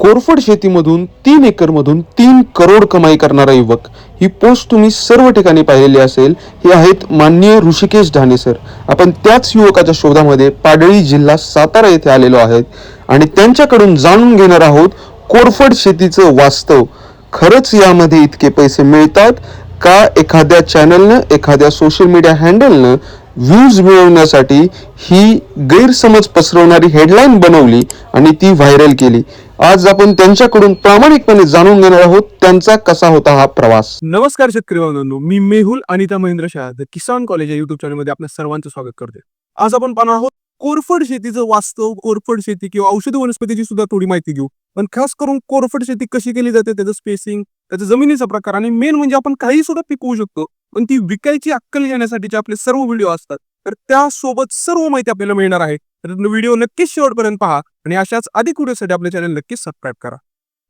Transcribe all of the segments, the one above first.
कोरफड शेतीमधून तीन एकरमधून तीन करोड कमाई करणारा युवक. ही पोस्ट तुम्ही सर्व ठिकाणी पाहिलेली असेल हे आहेत माननीय ऋषिकेश ढाणे सर. आपण त्याच युवकाच्या शोधामध्ये पाडळी जिल्हा सातारा येथे आलेलो आहेत आणि त्यांच्याकडून जाणून घेणार आहोत कोरफड शेतीचं वास्तव. खरंच यामध्ये इतके पैसे मिळतात? का एखाद्या चॅनलनं एखाद्या सोशल मीडिया हँडलनं व्ह्यूज मिळवण्यासाठी ही गैरसमज पसरवणारी हेडलाईन बनवली आणि ती व्हायरल केली. आज आपण त्यांच्याकडून प्रामाणिकपणे जाणून घेणार आहोत त्यांचा कसा होता हा प्रवास. नमस्कार शेतकरी बांधवांनो मी मेहुल अनिता महेंद्र शाह किसान कॉलेज या युट्यूब चॅनलमध्ये आपल्या सर्वांचं स्वागत करते आज आपण पाहणार आहोत कोरफड शेतीचं वास्तव कोरफड शेती किंवा औषधी वनस्पतीची सुद्धा थोडी माहिती घेऊ. पण खास करून कोरफड शेती कशी केली जाते त्याचं स्पेसिंग त्याचा जमिनीचा प्रकार आणि मेन म्हणजे आपण काही सुद्धा पिकवू शकतो पण ती विकायची अक्कल घेण्यासाठीचे आपले सर्व व्हिडिओ असतात. तर त्यासोबत सर्व माहिती आपल्याला मिळणार आहे. तर व्हिडिओ नक्कीच शेवटपर्यंत पहा आणि अशाच अधिक व्हिडिओसाठी आपल्या चॅनल नक्कीच सबस्क्राईब करा.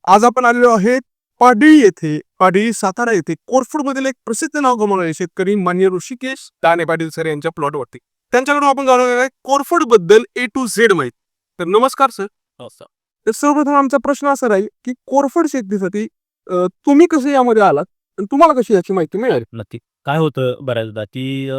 आज आपण आलेलो आहेत पाडळी येथे पाडळी सातारा येथे. कोरफड मधील एक प्रसिद्ध नाव गमावणारे शेतकरी मान्य ऋषिकेश दाने पाटील सर यांच्या प्लॉटवरती त्यांच्याकडून आपण जाणून घेणार आहे कोरफडबद्दल ए टू झेड माहिती. तर नमस्कार सर तर सर्वप्रथम आमचा प्रश्न असा राहील की कोरफड शेतीसाठी तुम्ही कसं यामध्ये आलात? आणि तुम्हाला कशी याची माहिती मिळाली? नक्की. काय होतं बऱ्याचदा की अ,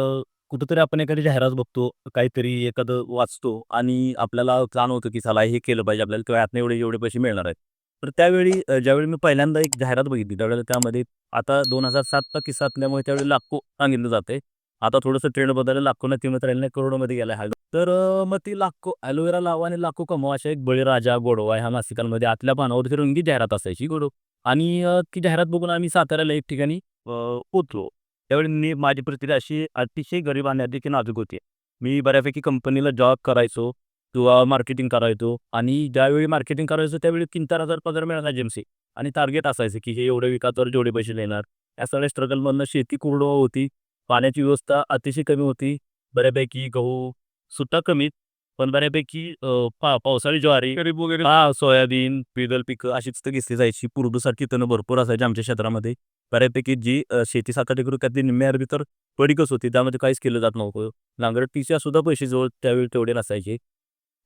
कुठंतरी आपण एखादी जाहिरात बघतो काहीतरी एखादं वाचतो आणि आपल्याला जाणवतं की चला हे केलं पाहिजे आपल्याला किंवा यातनं एवढे एवढे पैसे मिळणार आहेत. तर त्यावेळी अ, ज्यावेळी मी पहिल्यांदा एक जाहिरात बघितली त्यावेळेला त्यामध्ये आता दोन हजार सातचा किस्सा असल्यामुळे त्यावेळी लाखो सांगितलं जाते आता थोडंसं ट्रेंड बदललं लाखोनं किंमत राहिलं नाही करोडमध्ये गेला हा. तर अ, मग ती लाखो ॲलोवेरा लावा आणि लाखो कमवा अशा एक बळीराजा गोडवा ह्या मासिकांमध्ये आतल्या पानावरती रंगीत जाहिरात असायची गोडो आणि अ, ती जाहिरात बघून आम्ही साताऱ्याला एक ठिकाणी अ, पोचलो त्यावेळी मी माझी परिस्थिती अशी अतिशय गरीब आणि अतिशय नाजूक होती. मी बऱ्यापैकी कंपनीला जॉब करायचो किंवा मार्केटिंग करायचो आणि ज्यावेळी मार्केटिंग करायचो त्यावेळी तीन चार हजार पगार मिळाला जेमसी आणि टार्गेट असायचं की हे एवढे विकासावर जेवढे पैसे देणार. या सगळ्या स्ट्रगलमधनं शेती कोरडवा होती. पाण्याची व्यवस्था अतिशय कमी होती. बऱ्यापैकी गहू सुद्धा कमीत पण बऱ्यापैकी अ, पा पावसाळी ज्वारी वगैरे? हा सोयाबीन द्विदल पिकं अशीच तर घेतली जायची. पूर्वसारखी तणं भरपूर असायची आमच्या क्षेत्रामध्ये. बऱ्यापैकी जी अ, शेती सात आठ एकर त्यातली निम्मी अर्धी तर पडीकच होती. त्यामध्ये काहीच केलं जात नव्हतं. नांगरटीच्या सुद्धा पैसे जवळ त्यावेळी तेवढे नसायचे.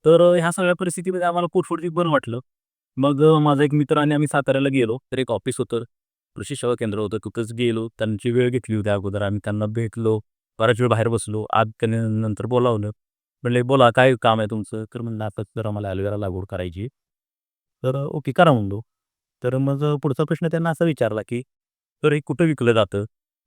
तर अ, ह्या सगळ्या परिस्थितीमध्ये आम्हाला पोटफोडची बरं वाटलं. मग अ, माझा एक मित्र आणि आम्ही साताऱ्याला गेलो. तर एक ऑफिस होतं. कृषी सेवा केंद्र होतं. तिथंच गेलो. त्यांची वेळ घेतली होती अगोदर. आम्ही त्यांना भेटलो. बराच वेळ बाहेर बसलो. आज त्याने नंतर बोलावलं. म्हणले बोला काय काम आहे तुमचं? तर म्हणलं आता जरा मला ॲलोवेरा लागवड करायची आहे." तर ओके करा म्हणलो. तर मग पुढचा प्रश्न त्यांना असा विचारला की तर हे कुठं विकलं जातं?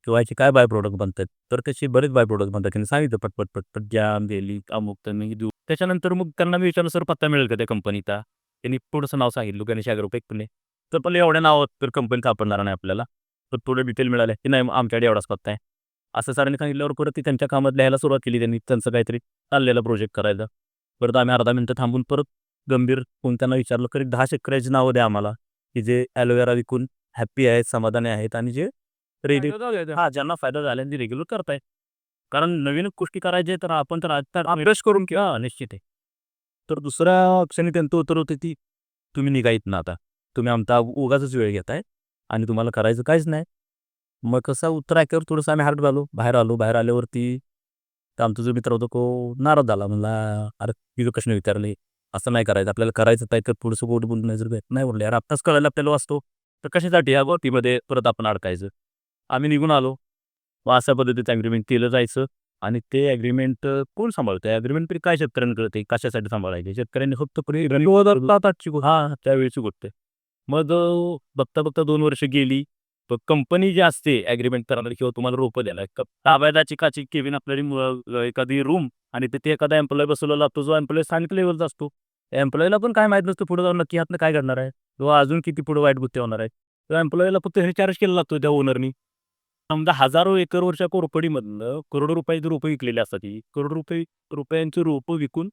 किंवा याचे काय बाय प्रोडक्ट बनतात? तर त्याचे बरेच बाय प्रोडक्ट बनतात. त्यांनी सांगितलं पटपट पटपट जॅम बेली अमुक मी देऊ त्याच्यानंतर मग त्यांना मी विचारलं सर पत्ता मिळेल का त्या कंपनीचा? त्यांनी थोडंसं नाव सांगितलं गणेश पुणे. तर पहिले एवढ्या नावात तर कंपनी सापडणार नाही आपल्याला. तर थोडं डिटेल मिळाले. की नाही मग आमच्याकडे एवढाच पत्ता आहे. असं सरांनी सांगितल्यावर परत ती त्यांच्या कामात लिहायला सुरुवात केली. त्यांनी त्यांचं काहीतरी चाललेलं प्रोजेक्ट करायचा. परत आम्ही अर्धा मिनटं थांबून परत गंभीर होऊन त्यांना विचारलं की दहा शेतकऱ्याची नावं द्या आम्हाला की जे ॲलोवेरा विकून हॅप्पी आहेत समाधानी आहेत आणि जे रेडी हा ज्यांना फायदा झाला आणि रेग्युलर करताय कारण नवीन गोष्टी करायच्या तर आपण तर आता अभ्यास करून किंवा निश्चित आहे. तर दुसऱ्या क्षणी त्यांचं उत्तर होतं ती तुम्ही निघायत ना आता. तुम्ही आमचा उगाच वेळ घेताय आणि तुम्हाला करायचं काहीच नाही. मग कसं उत्तर ऐकल्यावर थोडंसं आम्ही हार्ट झालो बाहेर आलो. बाहेर आल्यावरती तर आमचा जो मित्र होता तो नाराज झाला. म्हणला अरे तुझं प्रश्न विचारले? असं नाही करायचं. आपल्याला करायचं आहे तर थोडंसं गोड बोलून नाही जर नाही बोलले. यार आत्ताच कळायला आपल्याला वाचतो. तर कशासाठी या गोष्टीमध्ये परत आपण अडकायचं? आम्ही निघून आलो. मग अशा पद्धतीचं ॲग्रीमेंट केलं जायचं. आणि ते ॲग्रीमेंट कोण सांभाळतं? ॲग्रीमेंट तरी काय शेतकऱ्यांकडे ते कशासाठी सांभाळायचे? शेतकऱ्यांनी फक्त हा त्यावेळीची गोष्ट मग बघता बघता दोन वर्ष गेली. कंपनी जी असते ॲग्रीमेंट करणारी किंवा तुम्हाला रोपं द्यायला क- ताब्यादाची काची केविन आपल्याला एखादी रूम आणि तिथे एखादा एम्प्लॉय बसवला लागतो जो एम्प्लॉय स्थानिक लेवलचा असतो. एम्प्लॉयला पण काय माहीत नसतं पुढे जाऊन नक्की हातनं काय करणार आहे किंवा अजून किती पुढे वाईट बुत्ते होणार आहे. तर एम्प्लॉयला फक्त हे चार्ज केला लागतो त्या ओनरनी. समजा हजारो एकरवरच्या कोरपडीमधनं करोडो रुपयाची रोपं विकलेली असतात ही. करोड रुपये रुपयांची रोपं विकून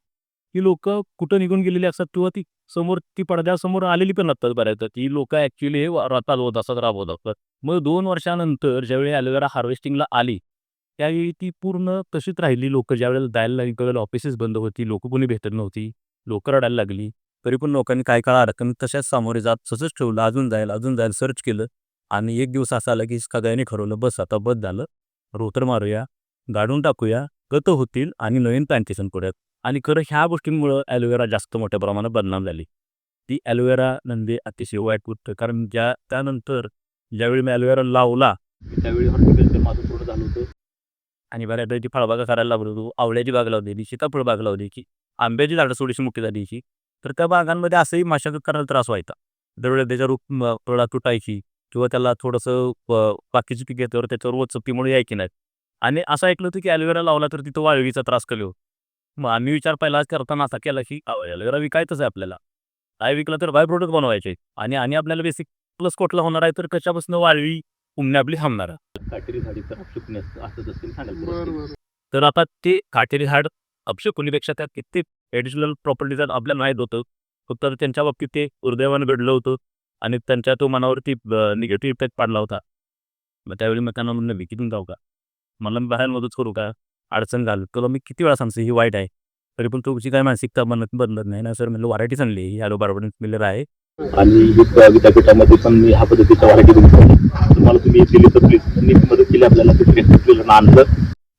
ही लोक कुठं निघून गेलेली असतात किंवा ती समोर ती पडद्यासमोर आलेली पण नसतात बऱ्याचदा. ती लोक ऍक्च्युली हे वा- चालवत असतात राबवत असतात. मग दोन वर्षानंतर ज्यावेळी ॲलोवेरा हार्वेस्टिंगला आली त्यावेळी ती पूर्ण तशीच राहिली लोक. ज्यावेळेला द्यायला लागली त्यावेळेला ऑफिसेस बंद होती लोक कोणी भेटत नव्हती लोक रडायला लागली. तरी पण लोकांनी काय काळ अडकून तशाच सामोरे जात तसंच ठेवलं अजून जाईल अजून जाईल सर्च केलं. आणि एक दिवस असा आला की सगळ्यांनी ठरवलं बस आता बस झालं रोतर मारूया गाडून टाकूया गत होतील आणि नवीन प्लांटेशन करूयात. आणि खरं ह्या गोष्टींमुळं ॲलोवेरा जास्त मोठ्या प्रमाणात बदनाम झाली. ती ॲलोवेरा नंदे अतिशय वाईट गोष्ट कारण ज्या त्यानंतर ज्यावेळी मी ॲलोवेरा लावला त्यावेळी हॉर्टिकल्चर माझं पूर्ण झालं होतं. आणि बऱ्यापैकी फळबागा करायला लागलो होतो. आवळ्याची बाग लावलेली सीताफळ बाग लावली की आंब्याची झाडं थोडीशी मोठी झाली की तर त्या बागांमध्ये असंही मशागत करायला त्रास व्हायचा. दरवेळेला त्याच्या रूप म- फळा तुटायची किंवा त्याला थोडंसं बाकीची पिके त्यावर त्याच्यावर वचपतीमुळे यायची नाही आणि असं ऐकलं होतं की ॲलोवेरा लावला तर तिथं वाळवीचा त्रास कमी होतो. मग आम्ही विचार पहिला करताना असा केला की ॲलोवेरा विकायचंच आहे आपल्याला? काय विकलं तर बाय प्रोडक्ट बनवायचे. आणि आणि आपल्याला बेसिक प्लस कोटला होणार आहे तर कशापासून वाळवी उमणे आपली थांबणार. तर आता ते काटेरी झाड अपशकुनीपेक्षा त्यात किती ॲडिशनल प्रॉपर्टीज आपल्याला माहीत होतं. फक्त त्यांच्या बाबतीत ते दुर्दैवानं घडलं होतं. आणि त्यांच्या तो मनावरती निगेटिव्ह इफेक्ट पडला होता. मग त्यावेळी मग त्यांना म्हणलं विकीतून जाऊ का? मला मी बाहेर मदत करू का? अडचण घाल तुला मी किती वेळा सांगतो ही वाईट आहे. तरी पण तुमची काय मानसिकता बनत बदलत नाही ना सर? म्हणलं व्हरायटी आहे ही हॅलो बार्बन मिलर आहे. आणि विद्या- विद्यापीठामध्ये पण मी ह्या पद्धतीच्या व्हरायटी तुम्हाला तुम्ही दिली तर प्लीज त्यांनी मदत केली आपल्याला आणलं.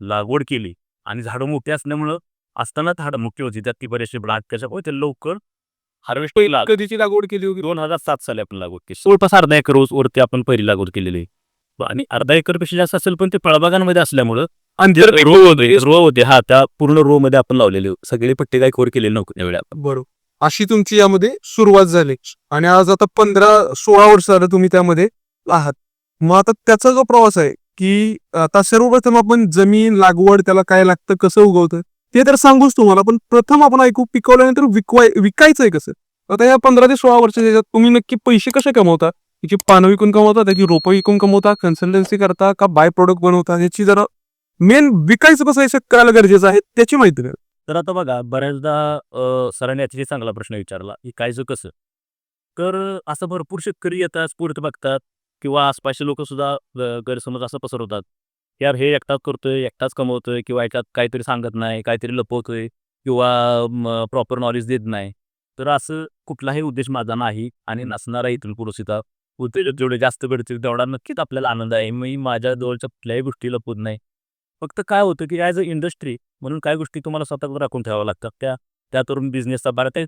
लागवड केली. आणि झाडं मोठी असल्यामुळं असताना झाडं मोठी होती. त्यात ती बरेचसे ब्लाड त्याच्यामुळे ते लवकर हार्वेस्ट केला कधीची लागवड केली होती? दोन हजार सात साली आपण लागवड केली. जवळपास अर्धा एकर ऊस वरती आपण पहिली लागवड केलेली आहे. आणि अर्धा एकरपेक्षा जास्त असेल पण ते फळबागांमध्ये असल्यामुळं आणि रो होते रो होते हा त्या पूर्ण रो मध्ये आपण लावलेले. सगळे पट्टे काही खोर केलेले नव्हते त्यावेळी आपण. बरोबर. अशी तुमची यामध्ये सुरुवात झाली. आणि आज आता पंधरा सोळा वर्ष झालं तुम्ही त्यामध्ये आहात. मग आता त्याचा जो प्रवास आहे की आता सर्वप्रथम आपण जमीन लागवड त्याला काय लागतं कसं उगवतं ते तर सांगूच तुम्हाला पण प्रथम आपण ऐकू पिकवल्यानंतर विकवाय विकायचंय कसं? आता या पंधरा ते सोळा वर्षाच्या ह्याच्यात तुम्ही नक्की पैसे कसे कमवता? त्याची पानं विकून कमवता त्याची रोपं विकून कमवता कन्सल्टन्सी करता का बाय प्रोडक्ट बनवता? ह्याची जरा मेन विकायचं कसं आहे कळायला गरजेचं आहे त्याची माहिती द्या तर आता बघा बऱ्याचदा सरांनी अतिशय चांगला प्रश्न विचारला की कायचं कसं? तर असं भरपूर शेतकरी येतात स्फूर्त बघतात किंवा आसपासचे लोक सुद्धा गैरसमज असं पसरवतात यार हे एकटाच करतोय एकटाच कमवतोय किंवा एकात काहीतरी सांगत नाही काहीतरी लपवतोय किंवा प्रॉपर नॉलेज देत नाही. तर असं कुठलाही उद्देश माझा नाही आणि नसणारा इथून सुद्धा उद्देश जेवढे जास्त भेटतील तेवढा नक्कीच आपल्याला आनंद आहे. मी माझ्या जवळच्या कुठल्याही गोष्टी लपवत नाही. फक्त काय होतं की ॲज अ इंडस्ट्री म्हणून काय गोष्टी तुम्हाला स्वतःकडे राखून ठेवाव्या लागतात. त्या त्यातून बिझनेसचा भारत आहे.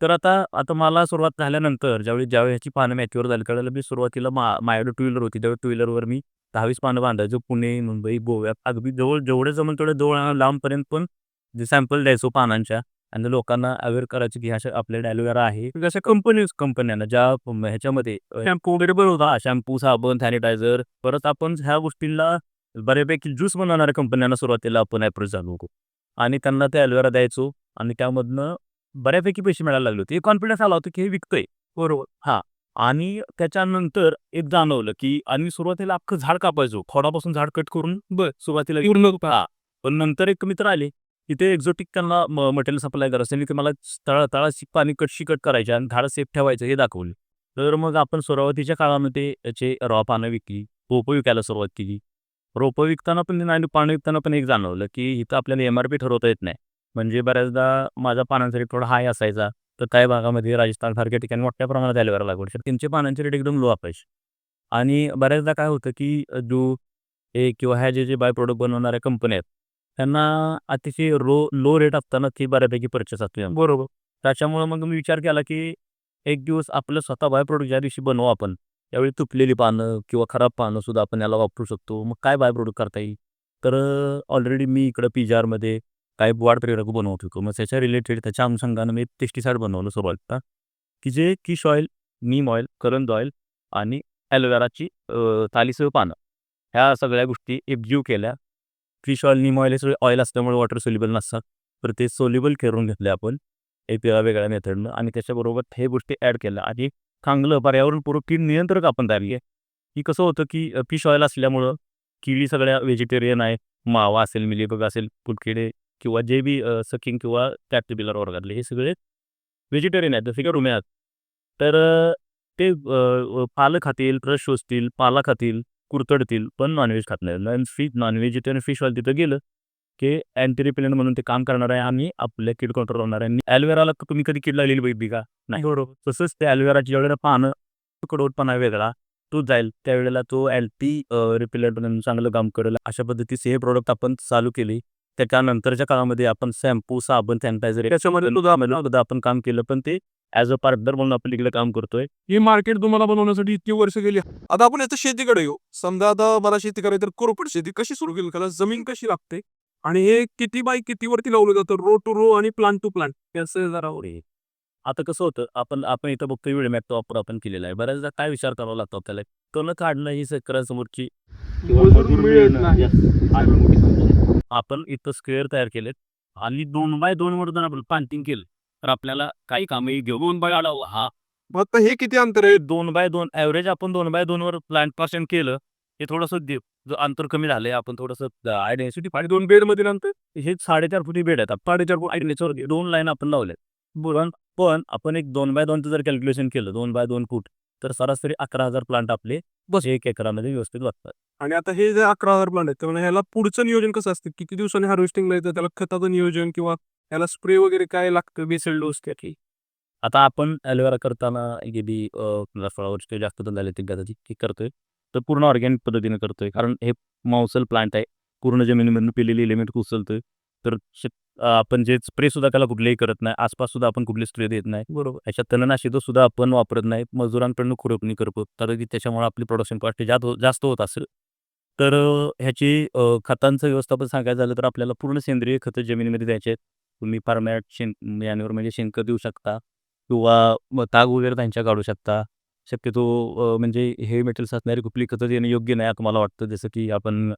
तर आता आता मला सुरुवात झाल्यानंतर ज्यावेळी ज्यावेळी ह्याची पानं मॅच्युअर झाली कळलं मी सुरुवातीला मा माझ्याकडे टू व्हीलर होती. त्यावेळी टू व्हीलरवर मी दहावीस पानं बांधायचो. पुणे मुंबई गोव्यात. अगदी जवळ जेवढे जमेल तेवढे जवळ लांबपर्यंत पण जे सॅम्पल द्यायचो पानांच्या आणि लोकांना अवेअर करायचं की ह्या आपल्याकडे ॲलोवेरा आहे. जशा कंपनीज कंपन्यांना ज्या ह्याच्यामध्ये शॅम्पू वगैरे बनवता शॅम्पू साबण सॅनिटायझर परत आपण ह्या गोष्टींना बऱ्यापैकी ज्यूस बनवणाऱ्या कंपन्यांना सुरुवातीला आपण अप्रोच झालो होतो आणि त्यांना ते ॲलोवेरा द्यायचो आणि त्यामधनं बऱ्यापैकी पैसे मिळायला लागले होते. कॉन्फिडन्स आला होता की हे विकतंय. बरोबर. हां. आणि त्याच्यानंतर एक जाणवलं की आणि सुरुवातीला अख्खं झाड कापायचो. खोडापासून झाड कट करून बर सुरुवातीला पूर्ण हा. पण नंतर एक मित्र आले तिथे एक्झोटिक त्यांना मटेरियल सप्लाय करायचं ते मला तळा तळाची पाणी कटशी कट करायचे आणि झाडं सेफ ठेवायचं हे दाखवले. तर मग आपण सुरुवातीच्या काळामध्ये याचे रॉ पानं विकली. रोपं विकायला सुरुवात केली. रोपं विकताना पण आणि पानं विकताना पण एक जाणवलं की इथं आपल्याला एम आर पी ठरवता येत नाही. म्हणजे बऱ्याचदा माझ्या पानांचा रेट थोडा हाय असायचा तर काही भागामध्ये राजस्थान सारख्या ठिकाणी मोठ्या प्रमाणात ॲलोवेरा लागवड तर त्यांचे पानांचे रेट एकदम लो असायचे. आणि बऱ्याचदा काय होतं की जो हे किंवा ह्या जे जे बाय प्रोडक्ट बनवणाऱ्या कंपन्या आहेत त्यांना अतिशय रो लो रेट असताना ती बऱ्यापैकी परचेस असते बरोबर. त्याच्यामुळं मग मी विचार केला की एक दिवस आपलं स्वतः बाय प्रोडक्ट ज्या दिवशी बनवू आपण यावेळी तुटलेली पानं किंवा खराब पानं सुद्धा आपण याला वापरू शकतो. मग काय बाय प्रोडक्ट करता येईल? तर ऑलरेडी मी इकडं पी जारमध्ये काही वाढ प्रेरक बनवत होतो. मग त्याच्या रिलेटेड त्याच्या अनुषंगानं मी पेस्टिसाईड बनवलं सुरुवातीला की जे किश ऑइल नीम ऑइल करंद ऑइल आणि ॲलोवेराची तालीसह पानं. ह्या सगळ्या गोष्टी एकजीव केल्या. फिश ऑइल नीम ऑइल हे सगळे ऑइल असल्यामुळे वॉटर सोल्युबल नसतात. तर ते सोल्युबल करून घेतले आपण. एक वेगळ्या मेथडनं आणि त्याच्याबरोबर हे गोष्टी ॲड केल्या. आणि चांगलं पर्यावरणपूरक कीड नियंत्रक आपण तयार आहे. की कसं होतं की फिश ऑइल असल्यामुळं किडी सगळ्या व्हेजिटेरियन आहे मावा असेल मिलीबग असेल फुटकिडे किंवा जे बी सकिंग किंवा कॅटबिलर वर्गातले हे सगळे व्हेजिटेरियन आहेत. जसे की रुमे आहेत. तर ते पालं खातील फ्रश शोषतील पाला खातील कुरतडतील पण नॉनव्हेज खात नाही non fish non vegetarian fish oil तिथं गेलं की अँटी रिपेलंट म्हणून ते काम करणार आहे आणि आपल्या किड कंट्रोल होणार आहे. ॲलोवेराला तुम्ही कधी किड लागलेली बघितली का? नाही बरोबर. तसंच त्या ॲलोवेराची जेवढ्या पानं कडवटपणा वेगळा तो जाईल. त्यावेळेला तो अँटी रिपेलंट म्हणून चांगलं काम करेल. अशा पद्धतीचे हे प्रोडक्ट आपण चालू केले. त्याच्यानंतरच्या काळामध्ये आपण शॅम्पू साबण सॅनिटायझर सुद्धा आपण काम केलं. पण ते ॲज अ पार्टनर म्हणून आपण इकडे काम करतोय. हे मार्केट तुम्हाला बनवण्यासाठी इतकी वर्ष गेली. आता आपण याचं शेतीकडे येऊ. समजा आता मला शेती करायची तर कोरपड शेती कशी सुरू केली? जमीन कशी लागते? आणि हे किती बाय किती वरती लावलं जातं? रो टू रो आणि प्लांट टू प्लांट याचं जरा. आता कसं होतं आपण आपण इथं बघतोय वेळ मॅप वापर आपण केलेला आहे. बऱ्याचदा काय विचार करावा लागतो आपल्याला? कणं काढणं ही शेतकऱ्यासमोरची. आपण इथं स्क्वेअर तयार केलेत आणि दोन बाय दोन वर जर आपण पांटिंग केलं तर आपल्याला काही कामही घेऊ दोन बाय आला हा. मग आता हे किती अंतर आहे? दोन बाय दोन ॲव्हरेज आपण दोन बाय दोन वर प्लांटपासून केलं हे थोडंसं जो अंतर कमी झालंय आपण थोडंसं आयडेन्सिटी आणि दोन बेडमध्ये अंतर हे साडेचार फुटी बेड आहेत. साडेचार फूट आयडेन्सीवर दोन लाईन आपण लावल्यात. पण पण आपण एक दोन बाय दोनचं जर कॅल्क्युलेशन केलं दोन बाय दोन फूट तर सरासरी अकरा हजार प्लांट आपले बस. एक एकरामध्ये व्यवस्थित वागतात आणि आता हे जे अकरा हजार प्लांट आहेत त्यामुळे ह्याला पुढचं नियोजन कसं असतं? किती दिवसांनी हार्वेस्टिंगला येतं त्याला खताचं नियोजन किंवा ह्याला स्प्रे वगैरे काय लागतं बेसल डोस त्याची आता आपण ॲलोवेरा करताना गेली पंधरा सोळा वर्ष जास्त झाले ते गजाची ती करतोय. तर पूर्ण ऑर्गॅनिक पद्धतीने करतोय. कारण हे मांसल प्लांट आहे. पूर्ण जमिनीमधून पिलेली एलिमेंट उचलतोय तर आपण जे स्प्रे सुद्धा त्याला कुठलेही करत नाही. आसपास सुद्धा आपण कुठले स्प्रे देत नाही. बरोबर. याच्यात तणनाशक सुद्धा आपण वापरत नाही. मजुरांकडून खुरपणी करतो. तर त्याच्यामुळे आपली प्रोडक्शन कॉस्ट जास्त हो- जास्त होत असेल. तर ह्याची खतांचं व्यवस्थापन सांगायचं झालं तर आपल्याला पूर्ण सेंद्रिय खतं जमिनीमध्ये द्यायचे आहेत. तुम्ही फार्मॅट शेण यावर म्हणजे शेणखत देऊ शकता. किंवा ताग वगैरे त्यांच्या काढू शकता. शक्यतो अ, म्हणजे हे मेटल्स असणारी कुठली खतं देणं योग्य नाही असं मला वाटतं. जसं की आपण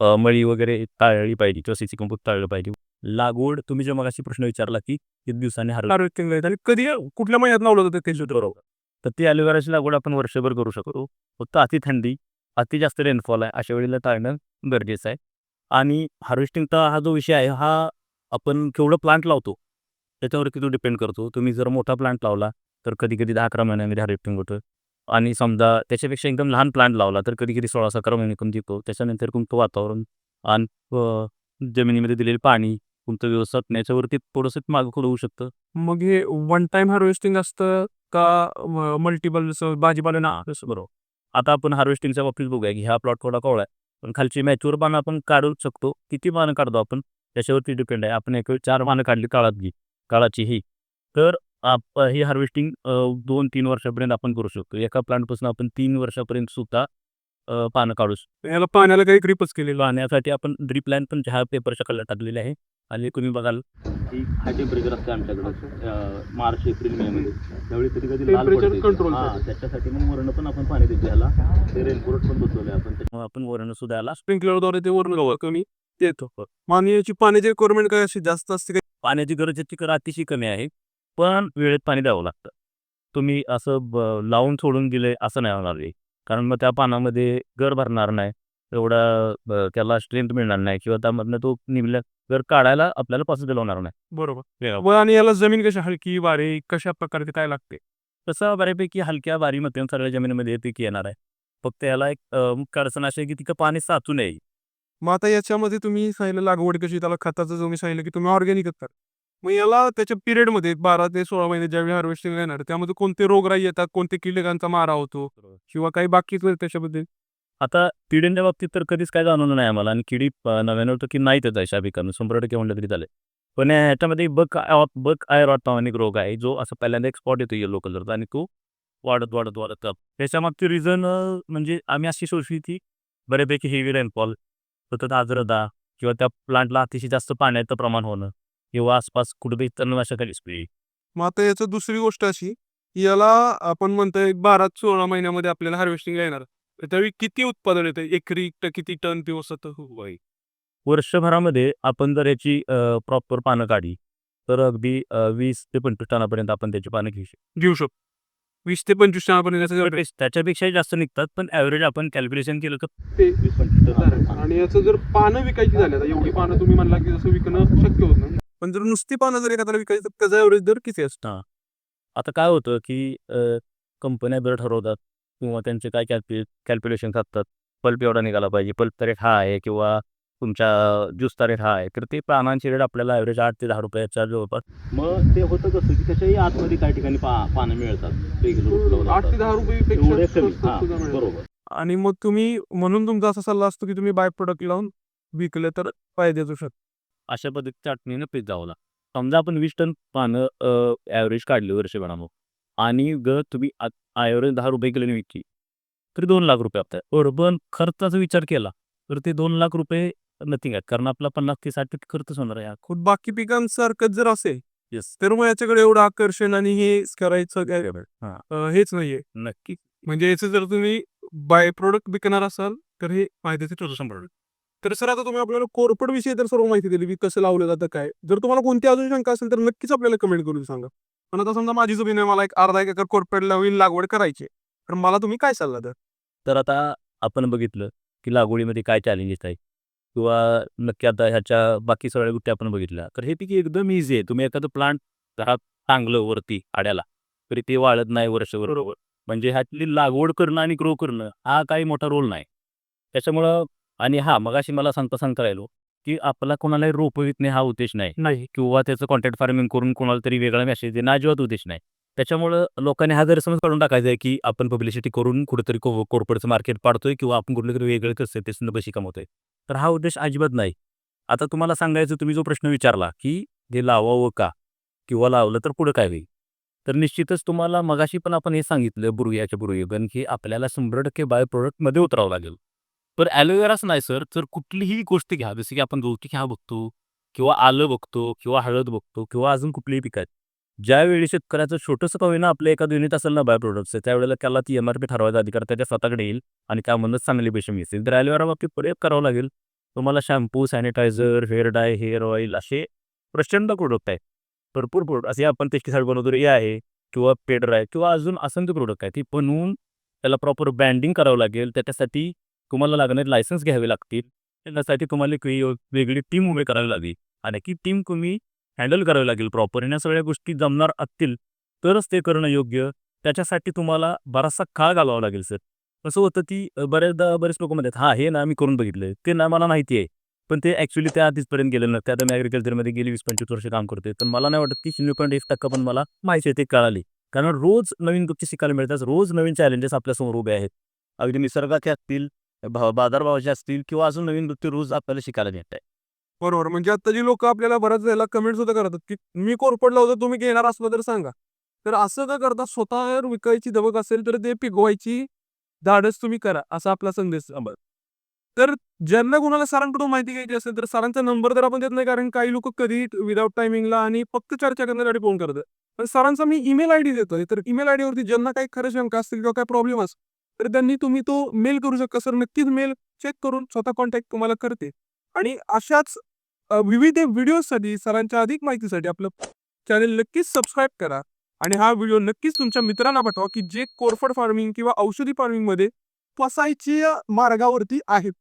अ, मळी वगैरे टाळली पाहिजे किंवा सीसी कंपोस्ट टाळलं पाहिजे. लागवड तुम्ही जे मगाशी प्रश्न विचारला की किती दिवसांनी येतं आणि कधी कुठल्या महिन्यात लावलं जातं ते बरोबर. तर ती ॲलोवेराची लागवड आपण वर्षभर करू शकतो. फक्त अति थंडी अति जास्त रेनफॉल आहे अशा वेळेला टाळणं गरजेचं आहे. आणि हार्वेस्टिंगचा हा जो विषय आहे हा आपण केवढं प्लांट लावतो त्याच्यावरती तो डिपेंड करतो. तुम्ही जर मोठा प्लांट लावला तर कधी कधी दहा अकरा महिन्यामध्ये हार्वेस्टिंग होतं. आणि समजा त्याच्यापेक्षा एकदम लहान प्लांट लावला तर कधी कधी सोळा सतरा महिने पण देतो. त्याच्यानंतर तुमचं वातावरण आणि जमिनीमध्ये दिलेलं पाणी तुमचं व्यवस्थापन याच्यावरती थोडंसं मागं पुढं होऊ शकतं. मग हे वन टाइम हार्वेस्टिंग असतं का मल्टिपल भाजीपाला ना? बरोबर. आता आपण हार्वेस्टिंगच्या बाबतीत बघूया की हा प्लॉट थोडा कवळा आहे. पण खालची मॅच्युअर पानं आपण काढूच शकतो. किती पानं काढतो आपण? त्याच्यावरती डिपेंड आहे. आपण एक चार पानं काढली काळात घे. काळाची ही. तर आप ही हार्वेस्टिंग दोन तीन वर्षापर्यंत आपण करू शकतो. एका प्लांटपासून आपण तीन वर्षापर्यंत सुद्धा पानं काढू शकतो. ह्याला पाण्याला काही ग्रीपच केलेलं पाहण्यासाठी आपण ड्रीप लाईन पण ह्या पेपरच्या कलर टाकलेले आहे. आणि तुम्ही बघाल. ही हाय टेम्परेचर असते आमच्याकडे. मार्च एप्रिल मे मध्ये. त्यावेळी कधी कधी हा, साठी. त्याच्यासाठी मग वरण पण आपण पाणी देतो. ह्याला ते रेनकोट पण बसवले आपण. आपण वरण सुद्धा याला स्प्रिंकलरद्वारे ते गवळ कमी देतो. आणि याची पाण्याची रिक्वायरमेंट काय अशी? जास्त असते पाण्याची गरज कर अतिशय कमी आहे. पण वेळेत पाणी द्यावं लागतं. तुम्ही असं लावून सोडून दिले असं नाही होणार आहे कारण मग त्या पानामध्ये गर भरणार नाही. एवढा त्याला स्ट्रेंथ मिळणार नाही किंवा त्यामधनं तो निघल्या गर काढायला आपल्याला पॉसिबल होणार नाही. बरोबर. व आणि याला जमीन कशी हलकी वारे कशा प्रकारे ते काय लागते? तसं बऱ्यापैकी हलक्या बारीमध्ये सगळ्या जमिनीमध्ये पीक येणार आहे. फक्त याला एक मुख्य अडचण अशी आहे की तिथं पाणी साचू नये. मग आता याच्यामध्ये तुम्ही सांगितलं लागवड कशी त्याला खताचं तुम्ही सांगितलं की तुम्ही ऑर्गॅनिकच करा. मग याला त्याच्या पिरियडमध्ये बारा ते सोळा महिने ज्यावेळी हार्वेस्टिंग येणार त्यामध्ये कोणते रोगराई येतात कोणते कीटकांचा मारा होतो किंवा काही बाकीच त्याच्याबद्दल? आता किडींच्या बाबतीत तर कधीच काय जाणवलं नाही आम्हाला आणि किडी अ, नव्याण्णव टक्के नाहीतच आहे शाबिकानं शंभर टक्के म्हणलं तरी झाले पण ह्याच्यामध्ये बक बक आयरॉट नावाने रोग आहे जो असं पहिल्यांदा एक स्पॉट येतो येलो कलरचा आणि तो वाढत वाढत वाढत त्याच्यामागचे रिझन म्हणजे आम्ही अशी सोचली ती बऱ्यापैकी हेवी रेनफॉल सतत आर्द्रता किंवा त्या प्लांटला अतिशय जास्त पाण्याचं प्रमाण होणं. किंवा आसपास कुठेतरी तणनाशकाली स्प्रे मग आता याचं दुसरी गोष्ट अशी याला आपण म्हणतोय एक बारा सोळा महिन्यामध्ये आपल्याला हार्वेस्टिंग येणार. तर त्यावेळी किती उत्पादन येतं एकरी ट- किती टन किंवा सत वर्षभरामध्ये आपण जर याची प्रॉपर पानं काढली तर अगदी अ, वीस ते पंचवीस टनापर्यंत आपण त्याची पानं घेऊ शकतो. घेऊ शकतो. वीस ते पंचवीस टनापर्यंत याचं तर ते- त्याच्यापेक्षाही जास्त निघतात पण ॲव्हरेज आपण कॅल्क्युलेशन केलं तर वीस पंचवीस टन. आपण पाणी आणि याचं जर पानं विकायची झाली आता एवढी पानं तुम्ही म्हणला की जसं विकणं शक्य होत नाही. पण जर नुसती पानं जर एखाद्याला विकायची तर त्याचा एव्हरेज दर किती असतो आता काय होतं की अ, कंपन्या दर ठरवतात किंवा त्यांचे काय कॅल्क्यु कॅल्क्युलेशन असतात. पल्प एवढा निघाला पाहिजे. पल्पचा रेट हा आहे किंवा तुमच्या ज्यूसचा रेट हा आहे. तर ते पानांची रेट आपल्याला ॲव्हरेज आठ ते दहा रुपयाच्या जवळपास. मग ते होतं कसं की त्याच्याही आतमध्ये काही ठिकाणी पा पानं मिळतात. रेग्युलर आठ ते दहा रुपये एवढे कमी. हा. बरोबर. आणि मग तुम्ही म्हणून तुमचा असा सल्ला असतो की तुम्ही बाय प्रोडक्ट लावून विकले तर फायद्याचं शकतो अशा पद्धतीच्या अडचणीनं पीक जावं समजा आपण वीस टन पानं ॲव्हरेज काढली वर्षभरानं आणि ग तुम्ही ॲव्हरेज दहा रुपये किलोने विकली तरी दोन लाख रुपये आपल्या बरोबर पण खर्चाचा विचार केला तर ते दोन लाख रुपये नथिंग आहेत. कारण आपला पन्नास ते साठ टक्के खर्चच होणार आहे खुद बाकी पिकांसारखंच जर असेल येस तर मग याच्याकडे एवढं आकर्षण आणि हे करायचं काय? हेच नाहीये. नक्की. म्हणजे याचे जर तुम्ही बाय प्रोडक्ट विकणार असाल तर हे फायद्याचे ठरू शंभर. तर सर आता तुम्ही आपल्याला कोरपड विषयी तर सर्व माहिती दिली की कसं लावलं जातं काय. जर तुम्हाला कोणती अजून शंका असेल तर नक्कीच आपल्याला कमेंट करून सांगा. पण आता समजा माझी जमीन आहे मला एक अर्धा एक एकर कोरपड लावून लागवड करायची. तर मला तुम्ही काय सल्ला द्या तर आता आपण बघितलं की लागवडीमध्ये काय चॅलेंजेस आहे किंवा नक्की आता ह्याच्या बाकी सगळ्या गोष्टी आपण बघितल्या. तर हे पीक एकदम इझी आहे. तुम्ही एखादं प्लांट घरात चांगलं वरती आड्याला तरी ते वाळत नाही वर्षभर. बरोबर. म्हणजे ह्यातली लागवड करणं आणि ग्रो करणं हा काही मोठा रोल नाही. त्याच्यामुळं आणि हा मगाशी मला सांगता सांगता राहिलो की आपला कोणालाही रोपं विकणे हा उद्देश नाही नाही. किंवा त्याचं कॉन्टॅक्ट फार्मिंग करून कोणाला तरी वेगळा मेसेज देणं अजिबात उद्देश नाही. त्याच्यामुळं लोकांनी हा गैरसमज काढून टाकायचा आहे की आपण पब्लिसिटी करून कुठेतरी को कोरपडचं मार्केट पाडतोय किंवा आपण कुठलं तरी वेगळं कसं त्याचं पैसे कमवतोय. तर हा उद्देश अजिबात नाही. आता तुम्हाला सांगायचं तुम्ही जो प्रश्न विचारला की हे लावावं का किंवा लावलं तर पुढं काय होईल? तर निश्चितच तुम्हाला मगाशी पण आपण हे सांगितलं बुरुयाच्या बुरुयुगन की आपल्याला शंभर टक्के बाय प्रोडक्टमध्ये उतरावं लागेल. पण ॲलोवेराच नाही सर. तर कुठलीही गोष्ट घ्या. जसं की आपण गवती घ्या बघतो किंवा आलं बघतो किंवा हळद बघतो किंवा अजून कुठलीही पिकं आहेत. ज्यावेळी शेतकऱ्याचं छोटंसं का होईना आपलं एखादं युनिट असेल ना बाय प्रोडक्ट्स त्यावेळेला त्याला ती एम आर पी ठरवायचा अधिकार त्याच्या स्वतःकडे येईल आणि त्यामधूनच चांगले पैसे मिळतील. तर ॲलोवेरा बाबतीत प्रयोग करावा लागेल. तुम्हाला shampoo sanitiser hair dye hair oil असे प्रचंड प्रोडक्ट आहे भरपूर प्रोडक्ट असे आपण पेस्टिसाईड बनवतो हे आहे किंवा पेडर आहे किंवा अजून असंख्य प्रोडक्ट आहे ती बनवून त्याला प्रॉपर ब्रँडिंग करावं लागेल. त्याच्यासाठी तुम्हाला लागणारे लायसन्स घ्यावे लागतील. त्यासाठी तुम्हाला काही वेगळी टीम उभी करावी लागेल. आणि की टीम तुम्ही हँडल करावी लागेल प्रॉपर या सगळ्या गोष्टी जमणार असतील तरच ते करणं योग्य. त्याच्यासाठी तुम्हाला बराचसा काळ घालावा लागेल सर कसं होतं ती बऱ्याचदा बरेच लोक म्हणतात हा हे ना मी करून बघितलं ते ना मला माहिती आहे. पण ते ॲक्च्युली त्या आधीचपर्यंत गेलेलं नसते आता मी ॲग्रिकल्चरमध्ये गेली वीस पंचवीस वर्ष काम करते तर मला नाही वाटत की शून्य पॉईंट एक टक्का पण मला माहिती आहे ते कळाली. कारण रोज नवीन गोष्टी शिकायला मिळतात. रोज नवीन चॅलेंजेस आपल्यासमोर उभे आहेत. अगदी निसर्गाचे असतील भाव बाजारभावाचे असतील किंवा अजून नवीन गोष्टी रोज आपल्याला शिकायला मिळत आहे. बरोबर. म्हणजे आता जी लोक आपल्याला बऱ्याच वेळेला कमेंट सुद्धा करतात की मी कोरपड लावतो तुम्ही घेणार असलं तर सांगा. तर असं का करता स्वतःवर विकायची धमक असेल तर ते पिकवायची धाडस तुम्ही करा असा आपला संदेश. तर ज्यांना कोणाला सरांकडून माहिती घ्यायची असेल तर सरांचा नंबर तर आपण देत नाही कारण काही लोक कधी विदाऊट टायमिंगला आणि फक्त चर्चा करण्यासाठी फोन करतात. पण सरांचा मी ईमेल आय डी देतोय. तर ईमेल आय वरती ज्यांना काही खरं शंका असतील किंवा काही प्रॉब्लेम असेल तर त्यांनी तुम्ही तो मेल करू शकता सर. नक्कीच मेल चेक करून स्वतः कॉन्टॅक्ट तुम्हाला करते. आणि अशाच विविध व्हिडिओसाठी सरांच्या अधिक माहितीसाठी आपलं चॅनल नक्कीच सबस्क्राईब करा. आणि हा व्हिडिओ नक्कीच तुमच्या मित्रांना पाठवा की जे कोरफड फार्मिंग किंवा औषधी फार्मिंगमध्ये फसायची मार्गावरती आहेत.